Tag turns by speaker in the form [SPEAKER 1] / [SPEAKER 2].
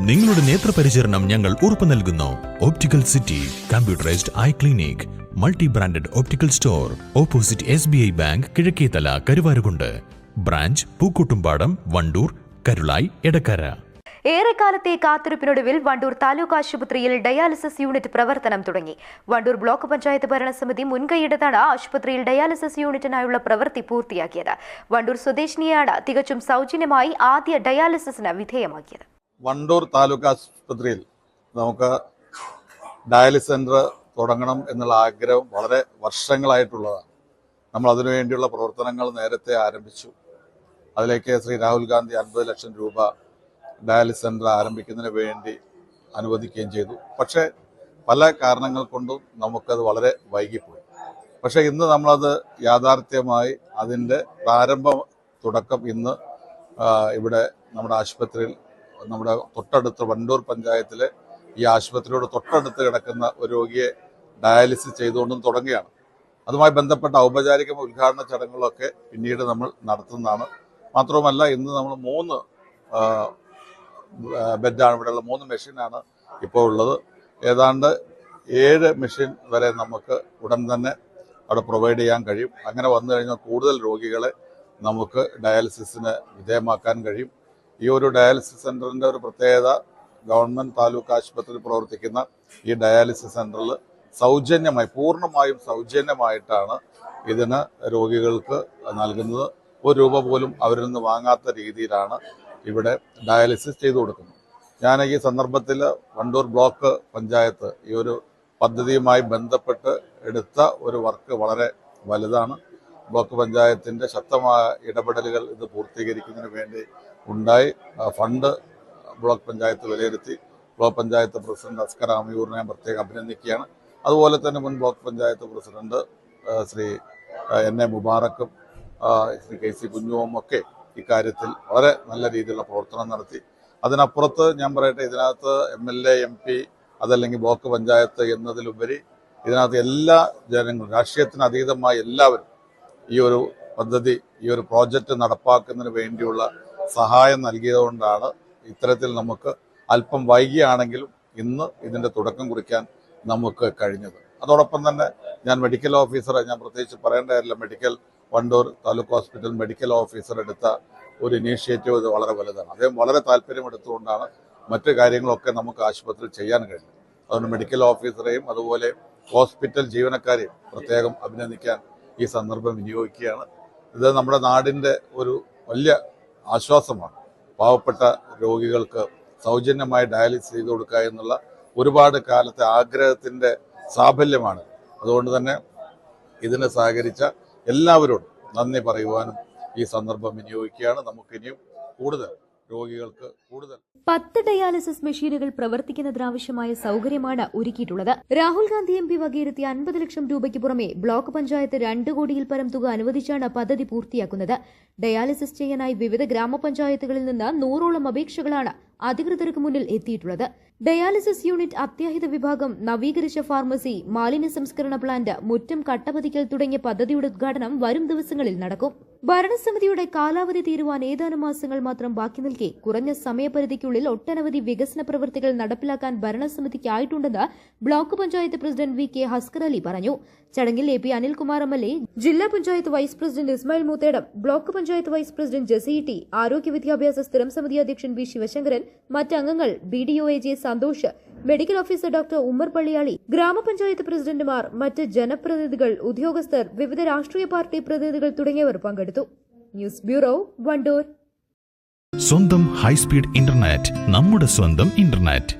[SPEAKER 1] നിങ്ങളുടെ നേത്രപരിചരണം ഞങ്ങൾ ഉറപ്പു നൽകുന്നു. Optical city computerised eye clinic multi branded optical store opposite S B I bank Kizhakkethala Karuvarakundu. Branch Pookkottumpadam Wandoor Karulai Edakkara.
[SPEAKER 2] ഏറെക്കാലത്തെ കാത്തിരിപ്പിനൊടുവിൽ വണ്ടൂർ താലൂക്ക് ആശുപത്രിയിൽ dialysis unit പ്രവർത്തനം തുടങ്ങി. വണ്ടൂർ ബ്ലോക്ക് പഞ്ചായത്ത് ഭരണസമിതി മുൻകൈയെടുത്താണ് ആശുപത്രിയിൽ ഡയാലിസിസ് യൂണിറ്റിനായുള്ള പ്രവൃത്തി പൂർത്തിയാക്കിയത്. വണ്ടൂർ സ്വദേശിനിയാണ് തികച്ചും സൗജന്യമായി ആദ്യ ഡയാലിസിസിന് വിധേയമാക്കിയത്.
[SPEAKER 3] വണ്ടൂർ താലൂക്ക് ആശുപത്രിയിൽ നമുക്ക് ഡയാലിസ് സെന്റർ തുടങ്ങണം എന്നുള്ള ആഗ്രഹം വളരെ വർഷങ്ങളായിട്ടുള്ളതാണ്. നമ്മൾ അതിനുവേണ്ടിയുള്ള പ്രവർത്തനങ്ങൾ നേരത്തെ ആരംഭിച്ചു. അതിലേക്ക് ശ്രീ രാഹുൽ ഗാന്ധി അൻപത് ലക്ഷം രൂപ ഡയാലിസ് സെന്റർ ആരംഭിക്കുന്നതിന് വേണ്ടി അനുവദിക്കുകയും ചെയ്തു. പക്ഷേ പല കാരണങ്ങൾ കൊണ്ടും നമുക്കത് വളരെ വൈകിപ്പോയി. പക്ഷേ ഇന്ന് നമ്മളത് യാഥാർത്ഥ്യമായി അതിന്റെ പ്രാരംഭ തുടക്കം ഇന്ന് ഇവിടെ നമ്മുടെ ആശുപത്രിയിൽ നമ്മുടെ തൊട്ടടുത്ത് വണ്ടൂർ പഞ്ചായത്തിലെ ഈ ആശുപത്രിയോട് തൊട്ടടുത്ത് കിടക്കുന്ന ഒരു രോഗിയെ ഡയാലിസിസ് ചെയ്തുകൊണ്ടും തുടങ്ങുകയാണ്. അതുമായി ബന്ധപ്പെട്ട ഔപചാരിക ഉദ്ഘാടന ചടങ്ങുകളൊക്കെ പിന്നീട് നമ്മൾ നടത്തുന്നതാണ്. മാത്രവുമല്ല ഇന്ന് നമ്മൾ മൂന്ന് ബെഡാണ് ഇവിടെയുള്ള മൂന്ന് മെഷീനാണ് ഇപ്പോൾ ഉള്ളത്. ഏതാണ്ട് ഏഴ് മെഷീൻ വരെ നമുക്ക് ഉടൻ തന്നെ അവിടെ പ്രൊവൈഡ് ചെയ്യാൻ കഴിയും. അങ്ങനെ വന്നു കഴിഞ്ഞാൽ കൂടുതൽ രോഗികളെ നമുക്ക് ഡയാലിസിസിന് വിധേയമാക്കാൻ കഴിയും. ഈ ഒരു ഡയാലിസിസ് സെന്ററിന്റെ ഒരു പ്രത്യേകത ഗവൺമെന്റ് താലൂക്ക് ആശുപത്രിയിൽ പ്രവർത്തിക്കുന്ന ഈ ഡയാലിസിസ് സെന്ററിൽ സൗജന്യമായി പൂർണമായും സൗജന്യമായിട്ടാണ് ഇതിന് രോഗികൾക്ക് നൽകുന്നത്. ഒരു രൂപ പോലും അവരിൽ നിന്ന് വാങ്ങാത്ത രീതിയിലാണ് ഇവിടെ ഡയാലിസിസ് ചെയ്തു കൊടുക്കുന്നത്. ഞാൻ ഈ സന്ദർഭത്തിൽ വണ്ടൂർ ബ്ലോക്ക് പഞ്ചായത്ത് ഈ ഒരു പദ്ധതിയുമായി ബന്ധപ്പെട്ട് എടുത്ത ഒരു വർക്ക് വളരെ വലുതാണ്. ബ്ലോക്ക് പഞ്ചായത്തിന്റെ ശക്തമായ ഇടപെടലുകൾ ഇത് പൂർത്തീകരിക്കുന്നതിന് വേണ്ടി ഉണ്ടായി. ഫണ്ട് ബ്ലോക്ക് പഞ്ചായത്ത് വിലയിരുത്തി. ബ്ലോക്ക് പഞ്ചായത്ത് പ്രസിഡന്റ് അസ്കർ ആമിയൂറിനെ ഞാൻ പ്രത്യേകം അഭിനന്ദിക്കുകയാണ്. അതുപോലെ തന്നെ മുൻ block panchayat president Shri N A മുബാറക്കും Shri K C കുഞ്ഞുവും ഒക്കെ ഇക്കാര്യത്തിൽ വളരെ നല്ല രീതിയിലുള്ള പ്രവർത്തനം നടത്തി. അതിനപ്പുറത്ത് ഞാൻ പറയട്ടെ ഇതിനകത്ത് M L A M P അതല്ലെങ്കിൽ ബ്ലോക്ക് പഞ്ചായത്ത് എന്നതിലുപരി ഇതിനകത്ത് എല്ലാ ജനങ്ങളും രാഷ്ട്രീയത്തിന് അതീതമായ എല്ലാവരും ഈ ഒരു പദ്ധതി ഈ ഒരു പ്രോജക്റ്റ് നടപ്പാക്കുന്നതിന് വേണ്ടിയുള്ള സഹായം നൽകിയതുകൊണ്ടാണ് ഇത്തരത്തിൽ നമുക്ക് അല്പം വൈകിയാണെങ്കിലും ഇന്ന് ഇതിന്റെ തുടക്കം കുറിക്കാൻ നമുക്ക് കഴിഞ്ഞത്. അതോടൊപ്പം തന്നെ ഞാൻ മെഡിക്കൽ ഓഫീസറെ ഞാൻ പ്രത്യേകിച്ച് പറയേണ്ട കാര്യമില്ല. Medical Wandoor taluk hospital medical officer എടുത്ത ഒരു ഇനീഷ്യേറ്റീവ് ഇത് വളരെ വലുതാണ്. അദ്ദേഹം വളരെ താല്പര്യമെടുത്തുകൊണ്ടാണ് മറ്റു കാര്യങ്ങളൊക്കെ നമുക്ക് ആശുപത്രിയിൽ ചെയ്യാൻ കഴിഞ്ഞത്. അതുകൊണ്ട് മെഡിക്കൽ ഓഫീസറെയും അതുപോലെ ഹോസ്പിറ്റൽ ജീവനക്കാരെയും പ്രത്യേകം അഭിനന്ദിക്കാൻ ഈ സന്ദർഭം വിനിയോഗിക്കുകയാണ്. ഇത് നമ്മുടെ നാടിന്റെ ഒരു വലിയ ആശ്വാസമാണ്. പാവപ്പെട്ട രോഗികൾക്ക് സൗജന്യമായി ഡയാലിസിസ് ചെയ്ത് കൊടുക്കുക എന്നുള്ള ഒരുപാട് കാലത്തെ ആഗ്രഹത്തിന്റെ സാഫല്യമാണ്. അതുകൊണ്ട് തന്നെ ഇതിനെ സഹകരിച്ച എല്ലാവരോടും നന്ദി പറയുവാനും ഈ സന്ദർഭം വിനിയോഗിക്കുകയാണ്. നമുക്കിനിയും കൂടുതൽ രോഗികൾക്ക് കൂടുതൽ.
[SPEAKER 2] പത്ത് ഡയാലിസിസ് മെഷീനുകൾ പ്രവർത്തിക്കുന്നതിനാവശ്യമായ സൗകര്യമാണ് ഒരുക്കിയിട്ടുള്ളത്. രാഹുൽ ഗാന്ധി എം പി വകയിരുത്തിയ അൻപത് ലക്ഷം രൂപയ്ക്ക് പുറമെ ബ്ലോക്ക് പഞ്ചായത്ത് രണ്ട് കോടിയിൽ പരം തുക അനുവദിച്ചാണ് പദ്ധതി പൂർത്തിയാക്കുന്നത്. ഡയാലിസിസ് ചെയ്യാനായി വിവിധ ഗ്രാമപഞ്ചായത്തുകളിൽ നിന്ന് നൂറോളം അപേക്ഷകളാണ് അധികൃതർക്ക് മുന്നിൽ എത്തിയിട്ടുള്ളത്. ഡയാലിസിസ് യൂണിറ്റ് അത്യാഹിത വിഭാഗം നവീകരിച്ച ഫാർമസി മാലിന്യ സംസ്കരണ പ്ലാന്റ് മുറ്റം കട്ടപതിക്കൽ തുടങ്ങിയ പദ്ധതിയുടെ ഉദ്ഘാടനം വരും ദിവസങ്ങളിൽ നടക്കും. ഭരണസമിതിയുടെ കാലാവധി തീരുവാൻ ഏതാനും മാസങ്ങൾ മാത്രം ബാക്കി നിൽക്കെ കുറഞ്ഞ സമയപരിധിക്കുള്ളിൽ ഒട്ടനവധി വികസന പ്രവൃത്തികൾ നടപ്പിലാക്കാൻ ഭരണസമിതിക്കായിട്ടുണ്ടെന്ന് block panchayat president V K Haskar Ali പറഞ്ഞു. ചടങ്ങിൽ A P Anilkumar M L A ജില്ലാ panchayat vice president Ismail Moothedam block panchayat vice president Jessy T ആരോഗ്യ വിദ്യാഭ്യാസ സ്ഥിരം സമിതി അധ്യക്ഷൻ V Sivasankaran മറ്റംഗങ്ങൾ B D O A J Santhosh medical officer doctor Ummer Palliyali ഗ്രാമപഞ്ചായത്ത് പ്രസിഡന്റുമാർ മറ്റ് ജനപ്രതിനിധികൾ ഉദ്യോഗസ്ഥർ വിവിധ രാഷ്ട്രീയ പാർട്ടി പ്രതിനിധികൾ തുടങ്ങിയവർ പങ്കെടുത്തു. News bureau Wandoor.
[SPEAKER 1] സ്വന്തം ഹൈസ്പീഡ് ഇന്റർനെറ്റ് നമ്മുടെ സ്വന്തം ഇന്റർനെറ്റ്.